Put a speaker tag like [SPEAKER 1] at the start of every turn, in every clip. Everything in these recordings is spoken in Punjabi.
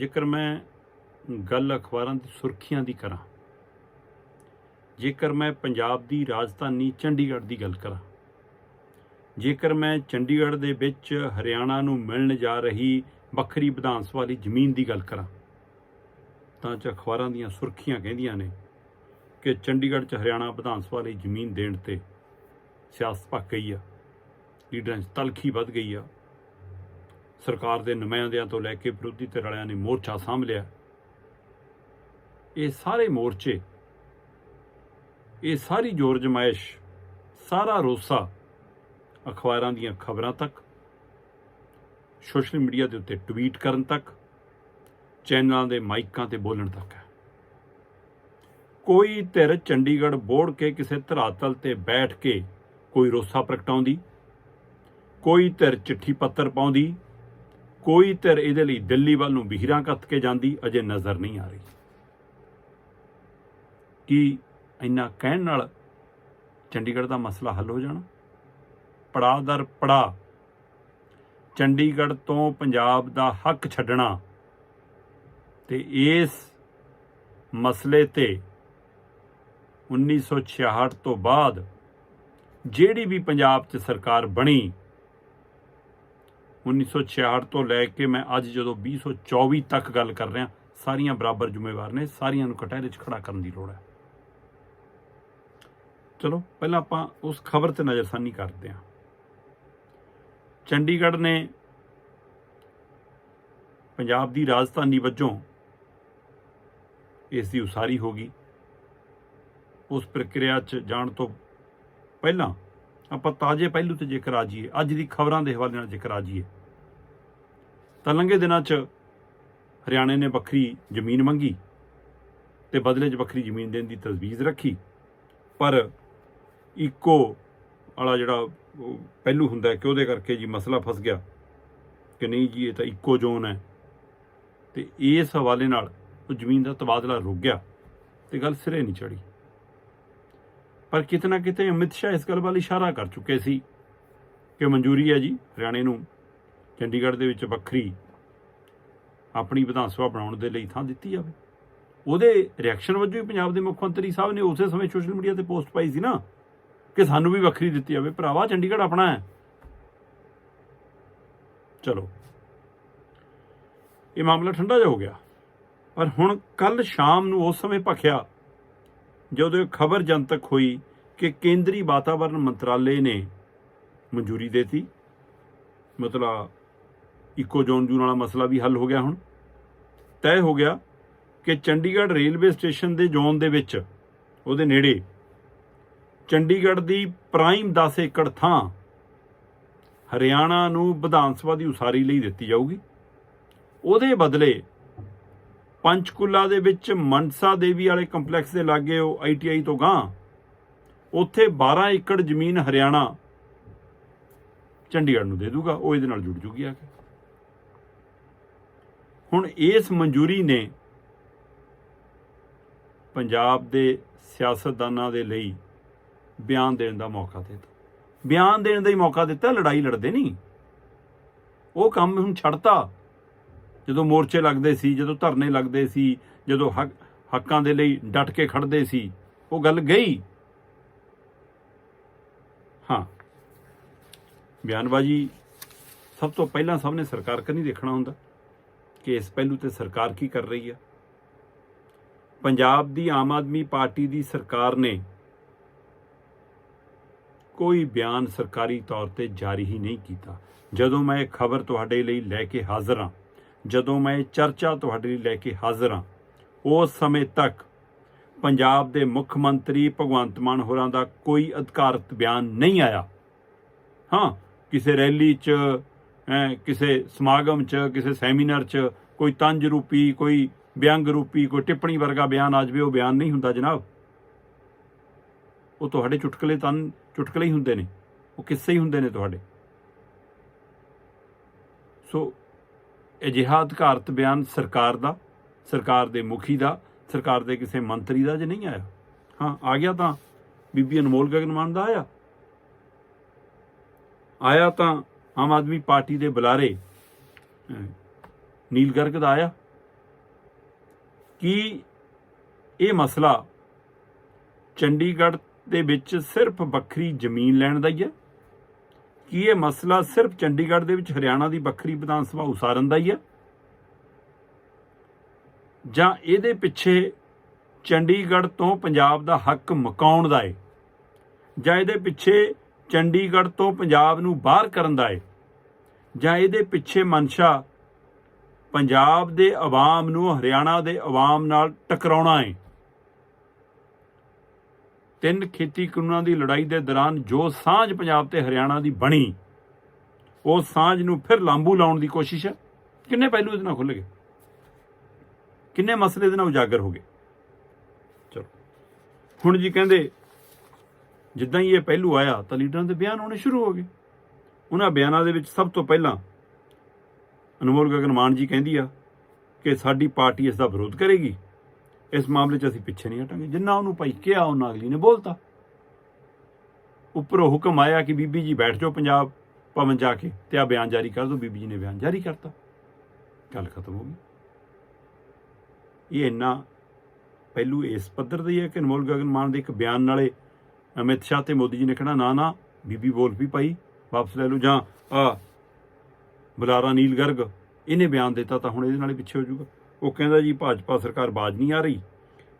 [SPEAKER 1] ਜੇਕਰ ਮੈਂ ਗੱਲ ਅਖਬਾਰਾਂ ਦੀ ਸੁਰਖੀਆਂ ਦੀ ਕਰਾਂ, ਜੇਕਰ ਮੈਂ ਪੰਜਾਬ ਦੀ ਰਾਜਧਾਨੀ ਚੰਡੀਗੜ੍ਹ ਦੀ ਗੱਲ ਕਰਾਂ, ਜੇਕਰ ਮੈਂ ਚੰਡੀਗੜ੍ਹ ਦੇ ਵਿੱਚ ਹਰਿਆਣਾ ਨੂੰ ਮਿਲਣ ਜਾ ਰਹੀ ਵੱਖਰੀ ਵਿਧਾਨ ਸਭਾ ਦੀ ਜ਼ਮੀਨ ਦੀ ਗੱਲ ਕਰਾਂ, ਤਾਂ ਚ ਅਖਬਾਰਾਂ ਦੀਆਂ ਸੁਰਖੀਆਂ ਕਹਿੰਦੀਆਂ ਨੇ ਕਿ ਚੰਡੀਗੜ੍ਹ 'ਚ ਹਰਿਆਣਾ ਵਿਧਾਨ ਸਭਾ ਲਈ ਜ਼ਮੀਨ ਦੇਣ ਤੇ ਸਿਆਸਤ ਭੱਕ ਗਈ ਆ, ਲੀਡਰਾਂ 'ਚ ਤਲਖੀ ਵੱਧ ਗਈ ਆ ਸਰਕਾਰ ਦੇ ਨੁਮਾਇੰਦਿਆਂ ਤੋਂ ਲੈ ਕੇ ਵਿਰੋਧੀ ਧਿਰ ਵਾਲਿਆਂ ਨੇ ਮੋਰਚਾ ਸਾਂਭ ਲਿਆ। ਇਹ ਸਾਰੇ ਮੋਰਚੇ, ਇਹ ਸਾਰੀ ਜੋਰ ਜਮਾਇਸ਼, ਸਾਰਾ ਰੋਸਾ ਅਖਬਾਰਾਂ ਦੀਆਂ ਖਬਰਾਂ ਤੱਕ, ਸੋਸ਼ਲ ਮੀਡੀਆ ਦੇ ਉੱਤੇ ਟਵੀਟ ਕਰਨ ਤੱਕ, ਚੈਨਲਾਂ ਦੇ ਮਾਈਕਾਂ ਤੇ ਬੋਲਣ ਤੱਕ ਹੈ। ਕੋਈ ਧਿਰ ਚੰਡੀਗੜ੍ਹ ਬੋੜ ਕੇ ਕਿਸੇ ਧਰਾਤਲ ਤੇ ਬੈਠ ਕੇ ਕੋਈ ਰੋਸਾ ਪ੍ਰਗਟਾਉਂਦੀ, ਕੋਈ ਧਿਰ ਚਿੱਠੀ ਪੱਤਰ ਪਾਉਂਦੀ ਕੋਈ ਧਿਰ ਇਹਦੇ ਲਈ ਦਿੱਲੀ ਵੱਲ ਨੂੰ ਵਿਹੀਰਾਂ ਕੱਤ ਕੇ ਜਾਂਦੀ, ਅਜੇ ਨਜ਼ਰ ਨਹੀਂ ਆ ਰਹੀ। ਕੀ ਇੰਨਾ ਕਹਿਣ ਨਾਲ ਚੰਡੀਗੜ੍ਹ ਦਾ ਮਸਲਾ ਹੱਲ ਹੋ ਜਾਣਾ? ਪੜਾਅ ਦਰ ਪੜਾਅ। ਚੰਡੀਗੜ੍ਹ ਤੋਂ ਪੰਜਾਬ ਦਾ ਹੱਕ ਛੱਡਣਾ ਤੇ ਇਸ ਮਸਲੇ ਤੇ 1966 ਤੋਂ ਬਾਅਦ ਜਿਹੜੀ ਵੀ ਪੰਜਾਬ 'ਚ ਸਰਕਾਰ ਬਣੀ 1966 ਤੋਂ ਲੈ ਕੇ ਮੈਂ ਅੱਜ ਜਦੋਂ 2024 ਤੱਕ ਗੱਲ ਕਰ ਰਿਹਾ, ਸਾਰੀਆਂ ਬਰਾਬਰ ਜ਼ਿੰਮੇਵਾਰ ਨੇ, ਸਾਰੀਆਂ ਨੂੰ ਕਟਹਿਰੇ 'ਚ ਖੜਾ ਕਰਨ ਦੀ ਲੋੜ ਹੈ। ਚਲੋ, ਪਹਿਲਾਂ ਆਪਾਂ ਉਸ ਖਬਰ ਤੇ ਨਜ਼ਰਸਾਨੀ ਕਰਦੇ ਹਾਂ। ਚੰਡੀਗੜ੍ਹ ਨੇ ਪੰਜਾਬ ਦੀ ਰਾਜਧਾਨੀ ਵਜੋਂ ਇਸ ਦੀ ਉਸਾਰੀ ਹੋ ਗਈ। ਉਸ ਪ੍ਰਕਿਰਿਆ 'ਚ ਜਾਣ ਤੋਂ ਪਹਿਲਾਂ ਆਪਾਂ ਤਾਜ਼ੇ ਪਹਿਲੂ ਤੇ ਜ਼ਿਕਰ ਆ ਜਾਈਏ, ਅੱਜ ਦੀ ਖਬਰਾਂ ਦੇ ਹਵਾਲੇ ਨਾਲ ਜ਼ਿਕਰ ਆ ਜਾਈਏ, ਤਾਂ ਲੰਘੇ ਦਿਨਾਂ 'ਚ ਹਰਿਆਣੇ ਨੇ ਵੱਖਰੀ ਜ਼ਮੀਨ ਮੰਗੀ ਤੇ ਬਦਲੇ 'ਚ ਵੱਖਰੀ ਜ਼ਮੀਨ ਦੇਣ ਦੀ ਤਜਵੀਜ਼ ਰੱਖੀ। ਪਰ ਇਕੋ ਵਾਲਾ ਜਿਹੜਾ ਉਹ ਪਹਿਲੂ ਹੁੰਦਾ ਕਿ ਉਹਦੇ ਕਰਕੇ ਜੀ ਮਸਲਾ ਫਸ ਗਿਆ ਕਿ ਨਹੀਂ ਜੀ, ਇਹ ਤਾਂ ਇਕੋ ਜ਼ੋਨ ਹੈ। ਤੇ ਇਸ ਹਵਾਲੇ ਨਾਲ ਉਹ ਜ਼ਮੀਨ ਦਾ ਤਬਾਦਲਾ ਰੁਕ ਗਿਆ ਤੇ ਗੱਲ ਸਿਰੇ ਨਹੀਂ ਚੜੀ ਪਰ ਕਿਤਨਾ ਕਿਤੇ ਅਮਿਤ ਸ਼ਾਹ ਇਸ ਗੱਲ ਵੱਲ ਇਸ਼ਾਰਾ ਕਰ ਚੁੱਕੇ ਸੀ ਕਿ ਮਨਜ਼ੂਰੀ ਹੈ ਜੀ, ਹਰਿਆਣੇ ਨੂੰ ਚੰਡੀਗੜ੍ਹ ਦੇ ਵਿੱਚ ਵੱਖਰੀ ਆਪਣੀ ਵਿਧਾਨ ਸਭਾ ਬਣਾਉਣ ਦੇ ਲਈ ਥਾਂ ਦਿੱਤੀ ਜਾਵੇ। ਉਹਦੇ ਰਿਐਕਸ਼ਨ ਵਜੋਂ ਹੀ ਪੰਜਾਬ ਦੇ ਮੁੱਖ ਮੰਤਰੀ ਸਾਹਿਬ ਨੇ ਉਸੇ ਸਮੇਂ ਸੋਸ਼ਲ ਮੀਡੀਆ ਤੇ ਪੋਸਟ ਪਾਈ ਸੀ ਨਾ ਕਿ ਸਾਨੂੰ ਵੀ ਵੱਖਰੀ ਦਿੱਤੀ ਜਾਵੇ। ਭਰਾਵਾ, ਚੰਡੀਗੜ੍ਹ ਆਪਣਾ ਹੈ। ਚਲੋ। ਇਹ ਮਾਮਲਾ ਠੰਡਾ ਜਿਹਾ ਹੋ ਗਿਆ। ਪਰ ਹੁਣ ਕੱਲ ਸ਼ਾਮ ਨੂੰ ਉਸ ਸਮੇਂ ਭਖਿਆ ਜਦੋਂ ਇਹ ਖਬਰ ਜਨਤਕ ਹੋਈ ਕਿ ਕੇਂਦਰੀ ਵਾਤਾਵਰਣ ਮੰਤਰਾਲੇ ਨੇ ਮਨਜ਼ੂਰੀ ਦੇਤੀ, ਮਤਲਬ ਇਕੋ ਜ਼ੋਨ ਜੂਨ ਵਾਲਾ ਮਸਲਾ ਵੀ ਹੱਲ ਹੋ ਗਿਆ ਹੁਣ। ਤੈਅ ਹੋ ਗਿਆ ਕਿ ਚੰਡੀਗੜ੍ਹ ਰੇਲਵੇ ਸਟੇਸ਼ਨ ਦੇ ਜ਼ੋਨ ਦੇ ਵਿੱਚ, ਉਹਦੇ ਨੇੜੇ, ਚੰਡੀਗੜ੍ਹ ਦੀ ਪ੍ਰਾਈਮ 10 ਏਕੜ ਥਾਂ ਹਰਿਆਣਾ ਨੂੰ ਵਿਧਾਨ ਸਭਾ ਦੀ ਉਸਾਰੀ ਲਈ ਦਿੱਤੀ ਜਾਊਗੀ। ਉਹਦੇ ਬਦਲੇ ਪੰਚਕੁਲਾ ਦੇ ਵਿੱਚ ਮਨਸਾ ਦੇਵੀ ਵਾਲੇ ਕੰਪਲੈਕਸ ਦੇ ਲਾਗੇ ਉਹ ਆਈਟੀਆਈ ਤੋਂ ਗਾਂ ਉੱਥੇ 12 ਏਕੜ ਜ਼ਮੀਨ ਹਰਿਆਣਾ ਚੰਡੀਗੜ੍ਹ ਨੂੰ ਦੇ ਦੂਗਾ। ਉਹ ਇਹਦੇ ਨਾਲ ਜੁੜ ਜੂਗੀ ਆ ਕੇ। ਹੁਣ ਇਸ ਮਨਜ਼ੂਰੀ ਨੇ ਪੰਜਾਬ ਦੇ ਸਿਆਸਤਦਾਨਾਂ ਦੇ ਲਈ ਬਿਆਨ ਦੇਣ ਦਾ ਮੌਕਾ ਦਿੱਤਾ। ਬਿਆਨ ਦੇਣ ਦਾ ਹੀ ਮੌਕਾ ਦਿੱਤਾ, ਲੜਾਈ ਲੜਦੇ ਨਹੀਂ। ਉਹ ਕੰਮ ਹੁਣ ਛੱਡਤਾ। ਜਦੋਂ ਮੋਰਚੇ ਲੱਗਦੇ ਸੀ, ਜਦੋਂ ਧਰਨੇ ਲੱਗਦੇ ਸੀ, ਜਦੋਂ ਹੱਕ, ਹੱਕਾਂ ਦੇ ਲਈ ਡਟ ਕੇ ਖੜਦੇ ਸੀ, ਉਹ ਗੱਲ ਗਈ? ਹਾਂ। ਬਿਆਨਬਾਜ਼ੀ ਸਭ ਤੋਂ ਪਹਿਲਾਂ ਸਭ ਨੇ ਸਰਕਾਰ ਕਰਨੀ ਦੇਖਣਾ ਹੁੰਦਾ ਕਿ ਇਸ ਪਹਿਲੂ ਤੇ ਸਰਕਾਰ ਕੀ ਕਰ ਰਹੀ ਆ। ਪੰਜਾਬ ਦੀ ਆਮ ਆਦਮੀ ਪਾਰਟੀ ਦੀ ਸਰਕਾਰ ਨੇ ਕੋਈ ਬਿਆਨ ਸਰਕਾਰੀ ਤੌਰ ਤੇ ਜਾਰੀ ਹੀ ਨਹੀਂ ਕੀਤਾ। ਜਦੋਂ ਮੈਂ ਇਹ ਖਬਰ ਤੁਹਾਡੇ ਲਈ ਲੈ ਕੇ ਹਾਜ਼ਰ ਹਾਂ ਜਦੋਂ ਮੈਂ ਇਹ ਚਰਚਾ ਤੁਹਾਡੇ ਲਈ ਲੈ ਕੇ ਹਾਜ਼ਰ ਹਾਂ ਉਸ ਸਮੇਂ ਤੱਕ ਪੰਜਾਬ ਦੇ ਮੁੱਖ ਮੰਤਰੀ ਭਗਵੰਤ ਮਾਨ ਹੋਰਾਂ ਦਾ ਕੋਈ ਅਧਿਕਾਰਤ ਬਿਆਨ ਨਹੀਂ ਆਇਆ। ਹਾਂ ਕਿਸੇ ਰੈਲੀ 'ਚ ਹੈਂ, ਕਿਸੇ ਸਮਾਗਮ 'ਚ ਕਿਸੇ ਸੈਮੀਨਾਰ 'ਚ ਕੋਈ ਤੰਜ ਰੂਪੀ ਕੋਈ ਵਿਅੰਗ ਰੂਪੀ ਕੋਈ ਟਿੱਪਣੀ ਵਰਗਾ ਬਿਆਨ ਆ ਜਾਵੇ ਉਹ ਬਿਆਨ ਨਹੀਂ ਹੁੰਦਾ ਜਨਾਬ। ਉਹ ਤੁਹਾਡੇ ਚੁਟਕਲੇ ਤਾਂ ਚੁਟਕਲੇ ਹੀ ਹੁੰਦੇ ਨੇ ਉਹ ਕਿੱਸੇ ਹੀ ਹੁੰਦੇ ਨੇ ਤੁਹਾਡੇ। ਸੋ ਅਜਿਹਾ ਅਧਿਕਾਰਤ ਬਿਆਨ ਸਰਕਾਰ ਦਾ, ਸਰਕਾਰ ਦੇ ਮੁਖੀ ਦਾ, ਸਰਕਾਰ ਦੇ ਕਿਸੇ ਮੰਤਰੀ ਦਾ ਜੇ ਨਹੀਂ ਆਇਆ। ਹਾਂ, ਆ ਗਿਆ ਤਾਂ ਬੀਬੀ ਅਨਮੋਲ ਗਗਨਮਾਨ ਦਾ ਆਇਆ। ਆਇਆ ਤਾਂ ਆਮ ਆਦਮੀ ਪਾਰਟੀ ਦੇ ਬੁਲਾਰੇ ਨੀਲ ਗਰਗ ਦਾ ਆਇਆ। ਕਿ ਇਹ ਮਸਲਾ ਚੰਡੀਗੜ੍ਹ ਦੇ ਵਿੱਚ ਸਿਰਫ ਵੱਖਰੀ ਜ਼ਮੀਨ ਲੈਣ ਦਾ ਹੀ ਹੈ? ਕੀ ਇਹ ਮਸਲਾ ਸਿਰਫ ਚੰਡੀਗੜ੍ਹ ਦੇ ਵਿੱਚ ਹਰਿਆਣਾ ਦੀ ਵੱਖਰੀ ਵਿਧਾਨ ਸਭਾ ਉਸਾਰਨ ਦਾ ਹੀ ਹੈ? ਜਾਂ ਇਹਦੇ ਪਿੱਛੇ ਚੰਡੀਗੜ੍ਹ ਤੋਂ ਪੰਜਾਬ ਦਾ ਹੱਕ ਮਕਾਉਣ ਦਾ ਹੈ? ਜਾਂ ਇਹਦੇ ਪਿੱਛੇ ਚੰਡੀਗੜ੍ਹ ਤੋਂ ਪੰਜਾਬ ਨੂੰ ਬਾਹਰ ਕਰਨ ਦਾ ਹੈ? ਜਾਂ ਇਹਦੇ ਪਿੱਛੇ ਮਨਸ਼ਾ ਪੰਜਾਬ ਦੇ ਆਵਾਮ ਨੂੰ ਹਰਿਆਣਾ ਦੇ ਆਵਾਮ ਨਾਲ ਟਕਰਾਉਣਾ ਹੈ? ਤਿੰਨ ਖੇਤੀ ਕਾਨੂੰਨਾਂ ਦੀ ਲੜਾਈ ਦੇ ਦੌਰਾਨ ਜੋ ਸਾਂਝ ਪੰਜਾਬ ਤੇ ਹਰਿਆਣਾ ਦੀ ਬਣੀ, ਉਹ ਸਾਂਝ ਨੂੰ ਫਿਰ ਲਾਂਬੂ ਲਾਉਣ ਦੀ ਕੋਸ਼ਿਸ਼ ਹੈ। ਕਿੰਨੇ ਪਹਿਲੂ ਇਹਦੇ ਨਾਲ ਖੁੱਲ ਗਏ? ਕਿੰਨੇ ਮਸਲੇ ਇਹਦੇ ਨਾਲ ਉਜਾਗਰ ਹੋ ਗਏ? ਚਲੋ। ਹੁਣ ਜੀ ਕਹਿੰਦੇ, ਜਿੱਦਾਂ ਹੀ ਇਹ ਪਹਿਲੂ ਆਇਆ ਤਾਂ ਲੀਡਰਾਂ ਦੇ ਬਿਆਨ ਹੋਣੇ ਸ਼ੁਰੂ ਹੋ ਗਏ। ਉਹਨਾਂ ਬਿਆਨਾਂ ਦੇ ਵਿੱਚ ਸਭ ਤੋਂ ਪਹਿਲਾਂ ਅਨਮੋਲ ਗਗਨ ਮਾਨ ਜੀ ਕਹਿੰਦੀ ਆ ਕਿ ਸਾਡੀ ਪਾਰਟੀ ਇਸ ਦਾ ਵਿਰੋਧ ਕਰੇਗੀ। ਇਸ ਮਾਮਲੇ 'ਚ ਅਸੀਂ ਪਿੱਛੇ ਨਹੀਂ ਹਟਾਂਗੇ। ਜਿੰਨਾ ਉਹਨੂੰ ਭਾਈ ਕਿਹਾ, ਉਹਨਾਂ ਅਗਲੀ ਨੇ ਬੋਲਤਾ। ਉੱਪਰੋਂ ਹੁਕਮ ਆਇਆ ਕਿ ਬੀਬੀ ਜੀ ਬੈਠ ਜਾਓ ਪੰਜਾਬ ਭਵਨ ਜਾ ਕੇ ਤੇ ਆ ਬਿਆਨ ਜਾਰੀ ਕਰ ਦਿਓ। ਬੀਬੀ ਜੀ ਨੇ ਬਿਆਨ ਜਾਰੀ ਕਰਤਾ। ਗੱਲ ਖਤਮ ਹੋ ਗਈ। ਇਹ ਇੰਨਾ ਪਹਿਲੂ ਇਸ ਪੱਧਰ ਦਾ ਹੀ ਹੈ ਕਿ ਅਨਮੋਲ ਗਗਨ ਮਾਨ ਦੇ ਇੱਕ ਬਿਆਨ ਨਾਲੇ ਅਮਿਤ ਸ਼ਾਹ ਤੇ ਮੋਦੀ ਜੀ ਨੇ ਕਹਿਣਾ ਨਾ ਨਾ, ਬੀਬੀ ਬੋਲ ਵੀ ਭਾਈ, ਵਾਪਸ ਲੈ ਲਓ ਜਾਂ ਆ ਬੁਲਾਰਾ ਨੀਲ ਗਰਗ ਇਹਨੇ ਬਿਆਨ ਦਿੱਤਾ ਤਾਂ ਹੁਣ ਇਹਦੇ ਨਾਲ ਪਿੱਛੇ ਹੋ ਜਾਊਗਾ। ਉਹ ਕਹਿੰਦਾ ਜੀ, ਭਾਜਪਾ ਸਰਕਾਰ ਬਾਜ ਨਹੀਂ ਆ ਰਹੀ।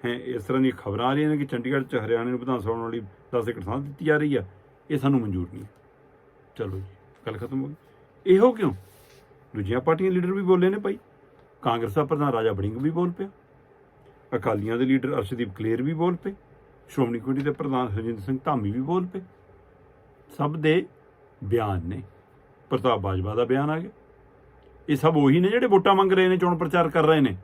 [SPEAKER 1] ਹੈ, ਇਸ ਤਰ੍ਹਾਂ ਦੀਆਂ ਖਬਰਾਂ ਆ ਰਹੀਆਂ ਨੇ ਕਿ ਚੰਡੀਗੜ੍ਹ ਚ ਹਰਿਆਣੇ ਨੂੰ ਵਿਧਾਨ ਸਭਾ ਵਾਲੀ 10 ਏਕੜ ਥਾਂ ਦਿੱਤੀ ਜਾ ਰਹੀ ਆ। ਇਹ ਸਾਨੂੰ ਮਨਜ਼ੂਰ ਨਹੀਂ। ਚਲੋ ਜੀ, ਗੱਲ ਖਤਮ ਹੋ ਗਈ। ਇਹੋ ਕਿਉਂ? ਦੂਜੀਆਂ ਪਾਰਟੀਆਂ ਲੀਡਰ ਵੀ ਬੋਲੇ ਨੇ ਭਾਈ। ਕਾਂਗਰਸ ਦਾ ਪ੍ਰਧਾਨ ਰਾਜਾ ਬੜਿੰਗ ਵੀ ਬੋਲ ਪਿਆ। ਅਕਾਲੀਆਂ ਦੇ ਲੀਡਰ ਅਰਸ਼ਦੀਪ ਕਲੇਰ ਵੀ ਬੋਲ ਪਏ। ਸ਼੍ਰੋਮਣੀ ਕਮੇਟੀ ਦੇ ਪ੍ਰਧਾਨ ਹਰਜਿੰਦਰ ਸਿੰਘ ਧਾਮੀ ਵੀ ਬੋਲ ਪਏ। ਸਭ ਦੇ ਬਿਆਨ ਨੇ। ਪ੍ਰਤਾਪ ਬਾਜਵਾ ਦਾ ਬਿਆਨ ਆ ਗਿਆ। ਇਹ ਸਭ ਉਹੀ ਨੇ ਜਿਹੜੇ ਵੋਟਾਂ ਮੰਗ ਰਹੇ ਨੇ, ਚੋਣ ਪ੍ਰਚਾਰ ਕਰ ਰਹੇ ਨੇ।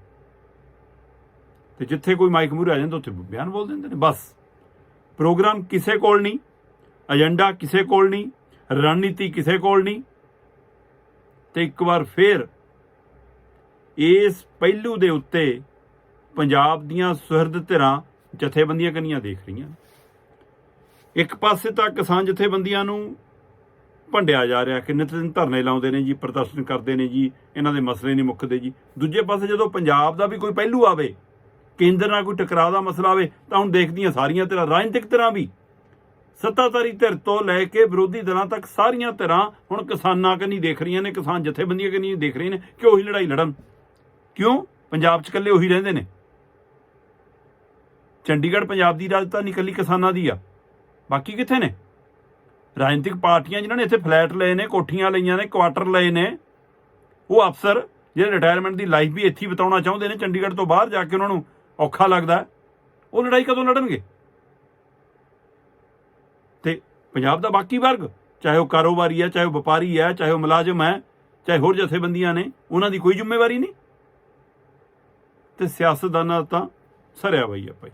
[SPEAKER 1] ਤੇ ਜਿੱਥੇ ਕੋਈ ਮਾਈਕ ਮੂਹਰੇ ਆ ਜਾਂਦਾ, ਉੱਥੇ ਬਿਆਨ ਬੋਲ ਦਿੰਦੇ ਨੇ, ਬਸ। ਪ੍ਰੋਗਰਾਮ ਕਿਸੇ ਕੋਲ ਨਹੀਂ, ਏਜੰਡਾ ਕਿਸੇ ਕੋਲ ਨਹੀਂ, ਰਣਨੀਤੀ ਕਿਸੇ ਕੋਲ ਨਹੀਂ। ਤੇ ਇੱਕ ਵਾਰ ਫੇਰ ਇਸ ਪਹਿਲੂ ਦੇ ਉੱਤੇ ਪੰਜਾਬ ਦੀਆਂ ਸੁਹਿਰਦ ਧਿਰਾਂ ਜਥੇਬੰਦੀਆਂ ਕੰਨੀਆਂ ਦੇਖ ਰਹੀਆਂ। ਇੱਕ ਪਾਸੇ ਤਾਂ ਕਿਸਾਨ ਜਥੇਬੰਦੀਆਂ ਨੂੰ ਭੰਡਿਆ ਜਾ ਰਿਹਾ ਕਿ ਨਿਤ ਦਿਨ ਧਰਨੇ ਲਾਉਂਦੇ ਨੇ ਜੀ, ਪ੍ਰਦਰਸ਼ਨ ਕਰਦੇ ਨੇ ਜੀ, ਇਹਨਾਂ ਦੇ ਮਸਲੇ ਨਹੀਂ ਮੁੱਕਦੇ ਜੀ। ਦੂਜੇ ਪਾਸੇ ਜਦੋਂ ਪੰਜਾਬ ਦਾ ਵੀ ਕੋਈ ਪਹਿਲੂ ਆਵੇ, ਕੇਂਦਰ ਨਾਲ ਕੋਈ ਟਕਰਾਅ ਦਾ ਮਸਲਾ ਆਵੇ, ਤਾਂ ਹੁਣ ਦੇਖਦੀਆਂ ਸਾਰੀਆਂ ਧਿਰਾਂ, ਰਾਜਨੀਤਿਕ ਧਿਰਾਂ ਵੀ। ਸੱਤਾਧਾਰੀ ਧਿਰ ਤੋਂ ਲੈ ਕੇ ਵਿਰੋਧੀ ਦਲਾਂ ਤੱਕ ਸਾਰੀਆਂ ਧਿਰਾਂ ਹੁਣ ਕਿਸਾਨਾਂ ਕੰਨੀ ਦੇਖ ਰਹੀਆਂ ਨੇ, ਕਿਸਾਨ ਜਥੇਬੰਦੀਆਂ ਕੰਨੀ ਦੇਖ ਰਹੀਆਂ ਨੇ, ਕਿ ਉਹੀ ਲੜਾਈ ਲੜਨ। ਕਿਉਂ? ਪੰਜਾਬ 'ਚ ਇਕੱਲੇ ਉਹੀ ਰਹਿੰਦੇ ਨੇ। ਚੰਡੀਗੜ੍ਹ ਪੰਜਾਬ ਦੀ ਰਾਜਧਾਨੀ ਇਕੱਲੀ ਕਿਸਾਨਾਂ ਦੀ ਆ। ਬਾਕੀ ਕਿੱਥੇ ਨੇ? ਰਾਜਨੀਤਿਕ ਪਾਰਟੀਆਂ ਜਿਨ੍ਹਾਂ ਨੇ ਇੱਥੇ ਫਲੈਟ ਲਏ ਨੇ, ਕੋਠੀਆਂ ਲਈਆਂ ਨੇ, ਕੁਆਟਰ ਲਏ ਨੇ, ਉਹ ਅਫਸਰ ਜਿਹੜੇ ਰਿਟਾਇਰਮੈਂਟ ਦੀ ਲਾਈਫ ਵੀ ਇੱਥੇ ਹੀ ਬਿਤਾਉਣਾ ਚਾਹੁੰਦੇ ਨੇ, ਚੰਡੀਗੜ੍ਹ ਤੋਂ ਬਾਹਰ ਜਾ ਕੇ ਉਹਨਾਂ ਨੂੰ ਔਖਾ ਲੱਗਦਾ ਉਹ ਲੜਾਈ ਕਦੋਂ ਲੜਨਗੇ? ਤੇ ਪੰਜਾਬ ਦਾ ਬਾਕੀ ਵਰਗ, ਚਾਹੇ ਉਹ ਕਾਰੋਬਾਰੀ ਹੈ, ਚਾਹੇ ਉਹ ਵਪਾਰੀ ਹੈ, ਚਾਹੇ ਉਹ ਮੁਲਾਜ਼ਮ ਹੈ, ਚਾਹੇ ਹੋਰ ਜਥੇਬੰਦੀਆਂ ਨੇ, ਉਹਨਾਂ ਦੀ ਕੋਈ ਜ਼ਿੰਮੇਵਾਰੀ ਨਹੀਂ। ਤੇ ਸਿਆਸਤਦਾਨਾਂ ਤਾਂ ਸਰਿਆ ਬਈ ਆ ਭਾਈ।